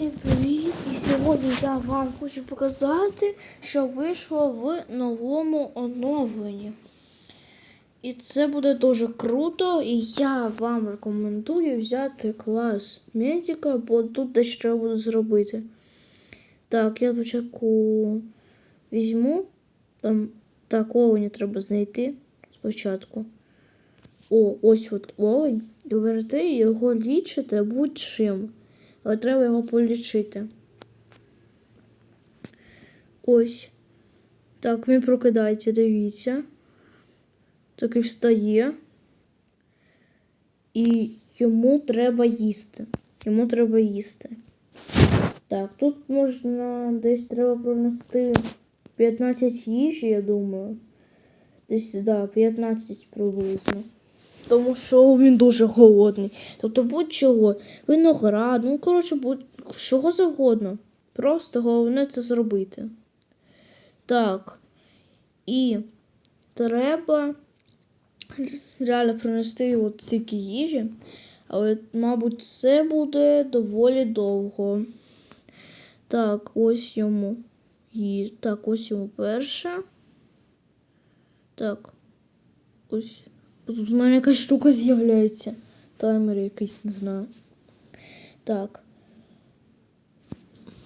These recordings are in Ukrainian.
Всім привіт! І сьогодні я вам хочу показати, що вийшло в новому оновленні. І це буде дуже круто, і я вам рекомендую взяти клас медика, бо тут дещо треба буде зробити. Так, я спочатку візьму. Там так, оленя треба знайти спочатку. О, ось от олень. І його лічите будь-чим. Але треба його полічити. Ось. Так, він прокидається, дивіться. Так і встає. І йому треба їсти. Йому треба їсти. Так, тут можна десь треба пронести 15 їжі, я думаю. Десь, да, 15 приблизно. Тому що він дуже голодний. Тобто будь-чого, виноград, ну, коротше, будь чого завгодно. Просто головне це зробити. Так. І треба реально принести от стільки їжі, але, мабуть, це буде доволі довго. Так, ось йому їж. Так, ось йому перша. Так. Ось. Тут в мене якась штука з'являється. Таймер якийсь, не знаю. Так.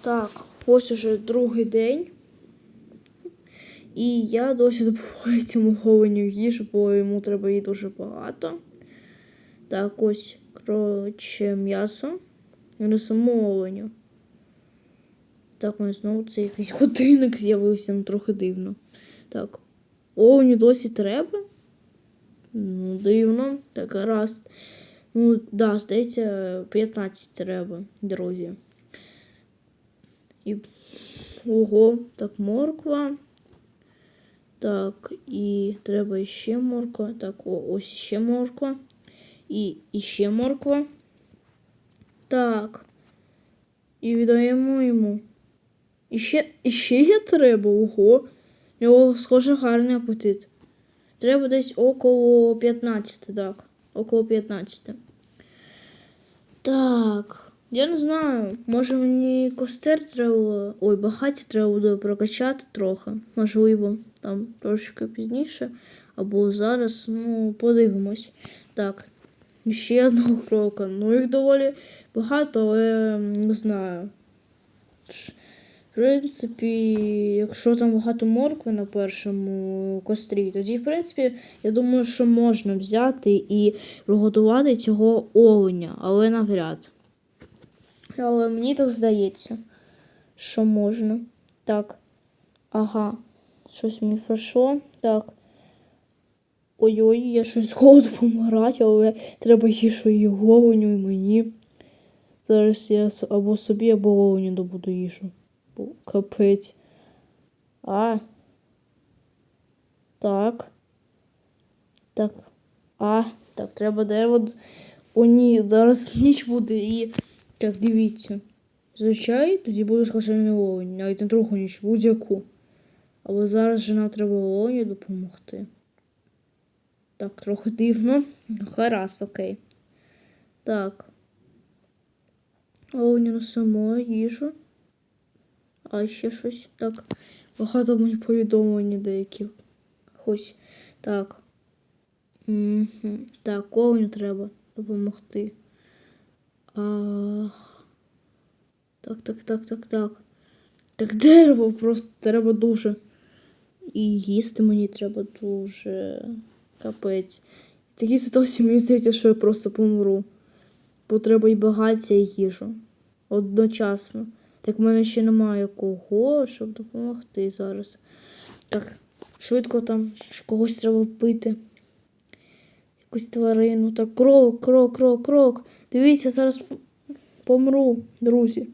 Так, ось уже другий день. І я досі допомагаю цьому голеню їжу, бо йому треба її дуже багато. Так, ось, коротше, м'ясо. І на саму оленю. Так, мене знову це якийсь годинник з'явився, ну трохи дивно. Так. Оленю досі треба. Ну, дивно. Так, раз. Ну, да, здається, 15 треба, друзі. І. Ого, так, морква. Так, і треба ще морква. Так, о, ось ще морква. І ще морква. Так. І віддаємо йому. І ще, і ще є треба, ого. У нього, схоже, гарний апетит. Треба десь около 15, так. Около 15. Так. Я не знаю. Може мені костер треба. Ой, багаття треба буде прокачати трохи. Можливо, там трошки пізніше. Або зараз, ну, подивимось. Так. Ще одного крока. Ну, їх доволі багато, але не знаю. В принципі, якщо там багато моркви на першому кострі, тоді, в принципі, я думаю, що можна взяти і приготувати цього оленя, але навряд. Але мені так здається, що можна. Так. Ага. Щось мені пройшло. Так. Ой-ой, я щось з голоду помирати, але треба їжу і оленю, і мені. Зараз я або собі, або оленю добуду їжу. Капець. А. Так. Так. А, так, треба дерево. О, ні, зараз ніч буде і. Так, дивіться. Звичай, тоді буде скажений олень, навіть на другу ніч, будь-яку. Але зараз же нам треба оленю допомогти. Так, трохи дивно. Гаразд, окей. Так. Оленю носимо їжу. А ще щось. Так. Багато мені повідомлень деяких. Хоч. Так. Угу. Так, ковню треба допомогти. А... Так, так, так, так, так. Так дерево просто треба дуже. І їсти мені треба дуже. Капець. В такій ситуації мені здається, що я просто помру. Бо треба і багаття, і їжу. Одночасно. Так в мене ще немає кого, щоб допомогти зараз. Так, швидко там когось треба вбити. Якусь тварину. Так, крок, крок, крок, крок. Дивіться, зараз помру, друзі.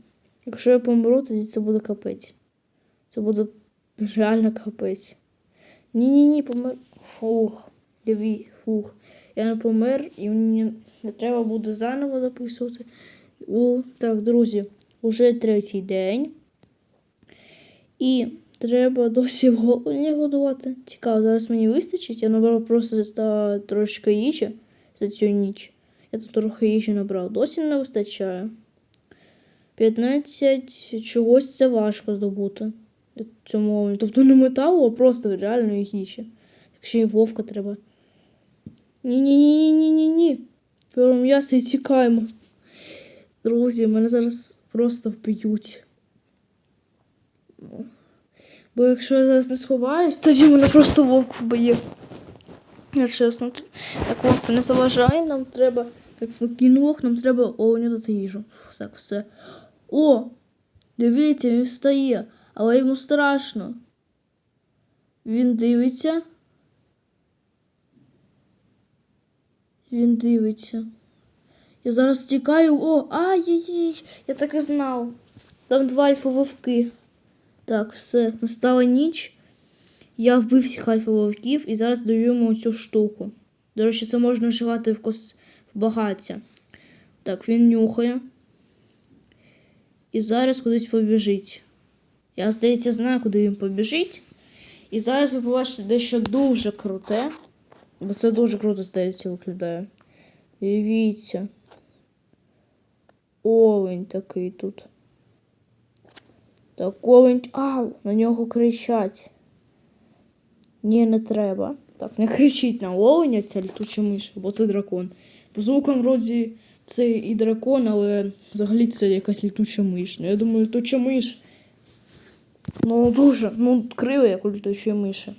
Якщо я помру, тоді це буде капець. Це буде реально капець. Ні-ні-ні, помер. Фух, диві, фух. Я не помер і мені не треба буде заново записувати. О, так, друзі. Уже третій день. І треба досі голодні годувати. Цікаво, зараз мені вистачить. Я набрав просто за трошки їжі за цю ніч. Я тут трохи їжі набрав. Досі не вистачає. 15 чогось це важко здобути. Цьому, тобто не металу, а просто реальної їжі. Якщо і вовка треба. Ні-ні-ні-ні-ні-ні. Беремо м'ясо і тікаємо. Друзі, мене зараз просто вб'ють. Бо якщо я зараз не сховаюсь, тоді мене просто вовк вб'є. Я чесно. Так вовк не заважає, нам треба. Так, спокійно вовк, нам треба оленю дати їжу. Так, все. О! Дивіться, він встає, але йому страшно. Він дивиться. Він дивиться. Я зараз тікаю. О, ай-яй-яй, я так і знав. Там два альфа-вовки. Так, все, настала ніч. Я вбив всіх альфа-вовків і зараз даю цю штуку. До речі, це можна вживати в, кос... в багаття. Так, він нюхає. І зараз кудись побіжить. Я, здається, знаю, куди він побіжить. І зараз ви побачите дещо дуже круте. Бо це дуже круто, здається, виглядає. Дивіться. Овень такий тут. Так, овень. Ау, на нього кричать. Ні, не треба. Так, не кричіть на оленя, ця літуча миш, бо це дракон. По звукам вроді це і дракон, але взагалі це якась літуча миш. Ну, я думаю, літуча миш. Ну, дуже, ну, криво, як у літучої миші.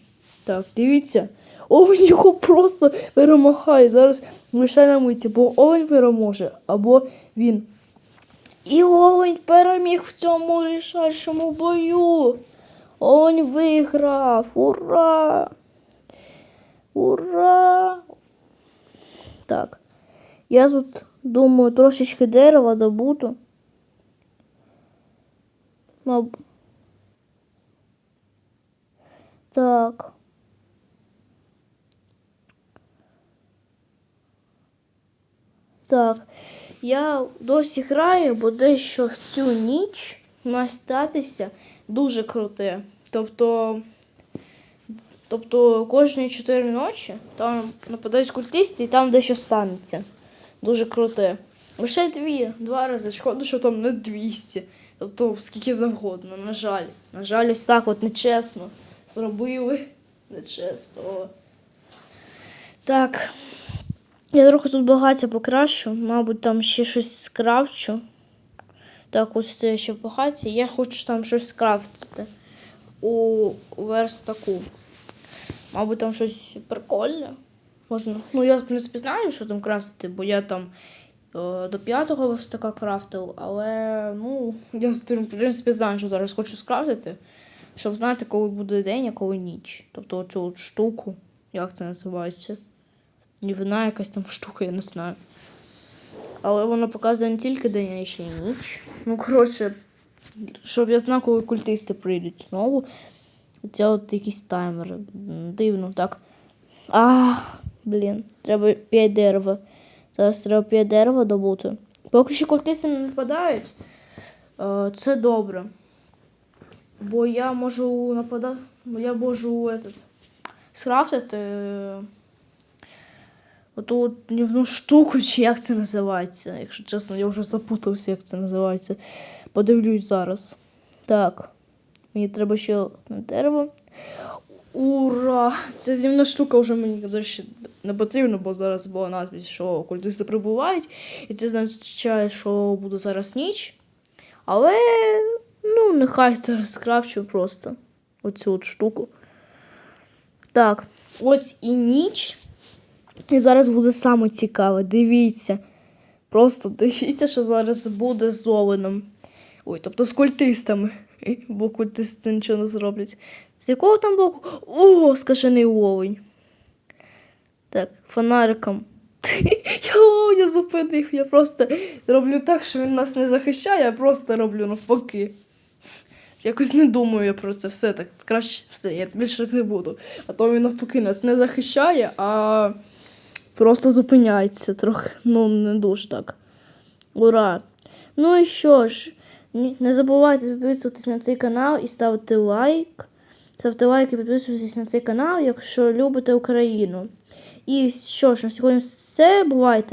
Так, дивіться. Овень його просто перемагає. Зараз лише на миті, бо овень переможе, або він. І овень переміг в цьому рішальшому бою. Овень виграв. Ура! Ура! Так. Я тут думаю трошечки дерева добуду. Так. Так. Я досі граю, бо дещо в цю ніч має статися дуже круте. Тобто, тобто кожні 4 ночі там нападають культисти і там дещо станеться. Дуже круте. Лише дві, два рази. Шкода, що там не 200. Тобто скільки завгодно, на жаль. На жаль, ось так от нечесно. Зробили. Нечесно. Так. Я трохи тут багаття покращу, мабуть, там ще щось скрафчу. Так, ось це ще в багаті. Я хочу там щось скрафтити у верстаку. Мабуть, там щось прикольне. Можна. Ну, я в принципі знаю, що там крафтити, бо я там е, до п'ятого верстака крафтив, але ну, я в принципі знаю, що зараз хочу скрафтити, щоб знати, коли буде день, а коли ніч. Тобто оцю от штуку, як це називається. Нівина якась там штука, я не знаю. Але вона показує не тільки день, а ще й ніч. Ну, коротше, щоб я знав, коли культисти прийдуть знову. Це от якісь таймери. Дивно, так. А, блін, треба 5 дерева. Зараз треба 5 дерева добути. Поки що культисти не нападають. е, Це добре. Бо я можу нападати. Я можу этот, скрафтити. Оту от дневну штуку, чи як це називається. Якщо чесно, я вже запутався, як це називається. Подивлюсь зараз. Так. Мені треба ще одне дерево. Ура! Ця дивна штука вже мені до не потрібна, бо зараз була надпись, що культисти прибувають. І це означає, що буде зараз ніч. Але, ну, нехай зараз скрафчу просто оцю от штуку. Так, ось і ніч. І зараз буде саме цікаве. Дивіться. Просто дивіться, що зараз буде з Оленом. Ой, тобто з культистами. Бо культисти нічого не зроблять. З якого там боку? О, скажений овень. Так, фонариком. Я овня зупинив. Я просто роблю так, що він нас не захищає, я просто роблю навпаки. Якось не думаю я про це все так. Краще все, я більше так не буду. А то він навпаки нас не захищає, а просто зупиняється трохи. Ну, не дуже так. Ура! Ну і що ж, не забувайте підписуватись на цей канал і ставити лайк. Ставте лайк і підписуйтесь на цей канал, якщо любите Україну. І що ж, на сьогодні все. Бувайте!